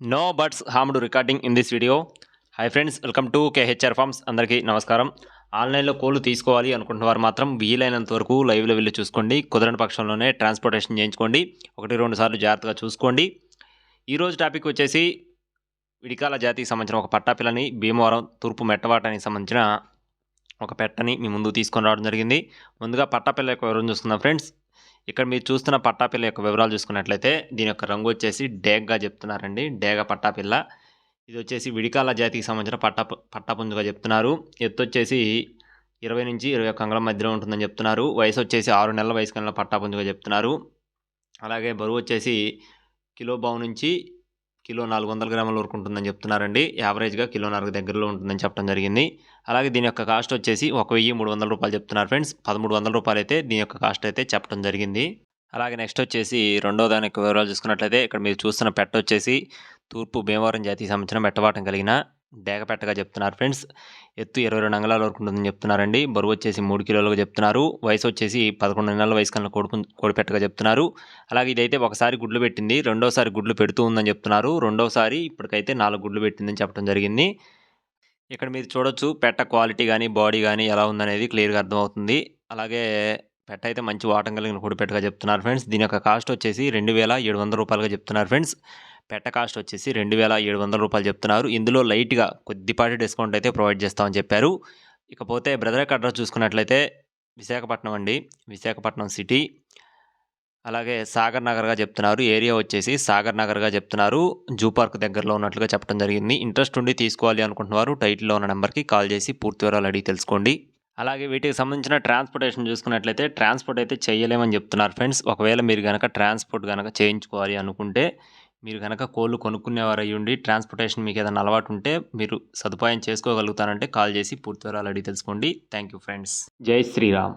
No birds harmed recording in this video hi friends welcome to KHR farms అందరికీ నమస్కారం. ఆన్లైన్లో కోళ్ళు తీసుకోవాలి అనుకుంటున్న వారు మాత్రం వీలైనంత వరకు లైవ్లో వెళ్ళి చూసుకోండి. కుదరని పక్షంలోనే ట్రాన్స్పోర్టేషన్ చేయించుకోండి. ఒకటి రెండు సార్లు జాగ్రత్తగా చూసుకోండి. ఈరోజు టాపిక్ వచ్చేసి విడికాల జాతికి సంబంధించిన ఒక పట్టాపిల్లని భీమవరం తూర్పు మెట్టవాటానికి సంబంధించిన ఒక పెట్టని మీ ముందు తీసుకొని రావడం జరిగింది. ముందుగా పట్టాపిల్ల యొక్క వివరం చూసుకుందాం ఫ్రెండ్స్ ఇక్కడ మీరు చూస్తున్న పట్టాపిల్ల యొక్క వివరాలు చూసుకున్నట్లయితే దీని యొక్క రంగు వచ్చేసి డేగ్గా చెప్తున్నారండి. డేగ పట్టాపిల్ల. ఇది వచ్చేసి విడికాల జాతికి సంబంధించిన పట్టా పట్టాపుంజుగా చెప్తున్నారు. ఎత్తు వచ్చేసి ఇరవై నుంచి ఇరవై ఒక్క అంగళం మధ్యలో ఉంటుందని చెప్తున్నారు. వయసు వచ్చేసి ఆరు నెలల వయసు కన్నా పట్టాపుంజుగా చెప్తున్నారు. అలాగే బరువు వచ్చేసి కిలో బావు నుంచి కిలో నాలుగు వందల గ్రాముల వరకు ఉంటుందని చెప్తున్నారండి. యావరేజ్గా కిలోన్నరకు దగ్గరలో ఉంటుందని చెప్పడం జరిగింది. అలాగే దీని యొక్క కాస్ట్ వచ్చేసి ఒక వెయ్యి మూడు వందల రూపాయలు చెప్తున్నారు ఫ్రెండ్స్. పదమూడు వందల రూపాయలు అయితే దీని యొక్క కాస్ట్ అయితే చెప్పడం జరిగింది. అలాగే నెక్స్ట్ వచ్చేసి రెండో దాని యొక్క వివరాలు చూసుకున్నట్లయితే ఇక్కడ మీరు చూస్తున్న పెట్ట వచ్చేసి తూర్పు భీమవరం జాతికి సంబంధించిన మెట్టవాటం కలిగిన డేగపెట్టగా చెప్తున్నారు ఫ్రెండ్స్. ఎత్తు ఇరవై రెండు అంగళాల వరకు ఉంటుందని చెప్తున్నారండి. బరువు వచ్చేసి మూడు కిలోలుగా చెప్తున్నారు. వయసు వచ్చేసి పదకొండు నెలల వయసు కన్నా కొడుకు కోడిపెట్టగా చెప్తున్నారు. అలాగే ఇదైతే ఒకసారి గుడ్లు పెట్టింది రెండోసారి గుడ్లు పెడుతూ ఉందని చెప్తున్నారు. రెండోసారి ఇప్పటికైతే నాలుగు గుడ్లు పెట్టిందని చెప్పడం జరిగింది. ఇక్కడ మీరు చూడొచ్చు పెట్ట క్వాలిటీ కానీ బాడీ కానీ ఎలా ఉందనేది క్లియర్గా అర్థమవుతుంది. అలాగే పెట్ట అయితే మంచి వాటం కలిగిన కొడిపెట్టగా చెప్తున్నారు ఫ్రెండ్స్. దీని యొక్క కాస్ట్ వచ్చేసి రెండు వేల ఏడు వందల రూపాయలుగా చెప్తున్నారు ఫ్రెండ్స్. పెట్ట కాస్ట్ వచ్చేసి రెండు వేల ఏడు వందల రూపాయలు చెప్తున్నారు. ఇందులో లైట్గా కొద్దిపాటి డిస్కౌంట్ అయితే ప్రొవైడ్ చేస్తామని చెప్పారు. ఇకపోతే బ్రదర్ యొక్క అడ్రస్ చూసుకున్నట్లయితే విశాఖపట్నం అండి. విశాఖపట్నం సిటీ. అలాగే సాగర్ నగర్గా చెప్తున్నారు. ఏరియా వచ్చేసి సాగర్ నగర్గా చెప్తున్నారు. జూ పార్క్ దగ్గరలో ఉన్నట్లుగా చెప్పడం జరిగింది. ఇంట్రెస్ట్ ఉండి తీసుకోవాలి అనుకుంటున్నవారు టైటిల్లో ఉన్న నెంబర్కి కాల్ చేసి పూర్తి వివరాలు అడిగి తెలుసుకోండి. అలాగే వీటికి సంబంధించిన ట్రాన్స్పోర్టేషన్ చూసుకున్నట్లయితే ట్రాన్స్పోర్ట్ అయితే చేయలేమని చెప్తున్నారు ఫ్రెండ్స్. ఒకవేళ మీరు కనుక ట్రాన్స్పోర్ట్ కనుక చేయించుకోవాలి అనుకుంటే మీరు కనుక కోళ్ళు కొనుక్కునేవారు ఉండి ట్రాన్స్పోర్టేషన్ మీకు ఏదైనా అలవాటు ఉంటే మీరు సదుపాయం చేసుకోగలుగుతారంటే కాల్ చేసి పూర్తి వివరాలు అడిగి తెలుసుకోండి. Thank you friends. జై శ్రీరామ్.